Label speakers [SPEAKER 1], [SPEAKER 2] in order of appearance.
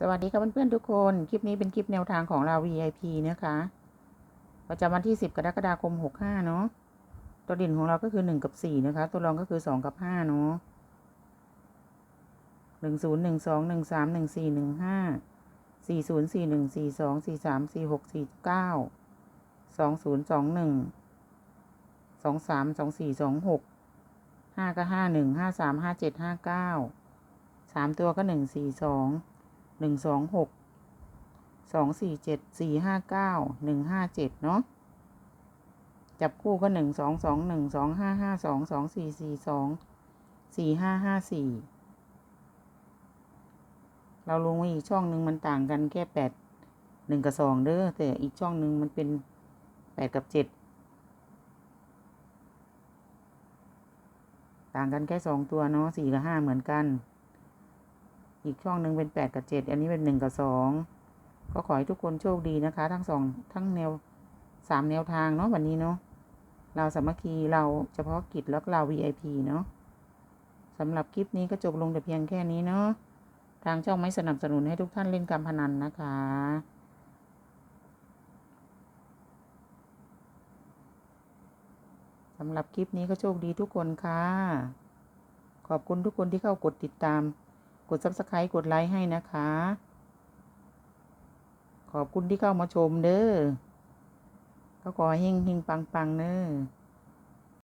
[SPEAKER 1] สวัสดีค่ะเพื่อนๆทุกคน คลิปนี้เป็นคลิปแนวทางของเรา VIP นะคะประจำวันที่ 10 กรกฎาคม 65 เนาะตัวเด่นของเราก็คือ 1 กับ 4 นะคะ ตัวรองก็คือ 2 กับ 5 เนาะ1 0 1 2 1 3 1 4 1 5 4 0 4 1 4 2 4 3 4 6 4 9 2 0 2 1 2 3 2 4 2 6 5 ก็ 5 1 5 3 5 7 5 9 3 ตัวก็ 1 4 2 หนึ่งสองหกสองสี่เจ็ดสี่ห้าเก้าหนึ่งห้าเจ็ดเนาะจับคู่ก็หนึ่งสองสองหนึ่งสองห้าห้าสองสองสี่สี่สองสี่ห้าห้าสี่เราลงไว้อีกช่องหนึ่งมันต่างกันแค่แปดหนึ่งกับสองเด้อแต่อีกช่องหนึ่งมันเป็นแปดกับเจ็ดต่างกันแค่สองตัวเนาะสี่กับห้าเหมือนกัน อีกช่องหนึ่งเป็นแปดกับเจ็ดอันนี้เป็นหนึ่งกับสองก็ขอให้ทุกคนโชคดีนะคะ ทั้งสองทั้งแนวสามแนวทางเนาะวันนี้เนาะเราสามัคคีเราเฉพาะกิจแล้วก็เรา VIP เนาะสำหรับคลิปนี้ก็จบลงแต่เพียงแค่นี้เนาะทางช่องไม่สนับสนุนให้ทุกท่านเล่นการพนันนะคะสำหรับคลิปนี้ก็โชคดีทุกคนค่ะ ขอบคุณทุกคนที่เข้ากดติดตาม กด subscribe กดไลค์ให้นะคะ ขอบคุณที่เข้ามาชมเด้อก็ขอเฮงเฮงปังปังเด้อ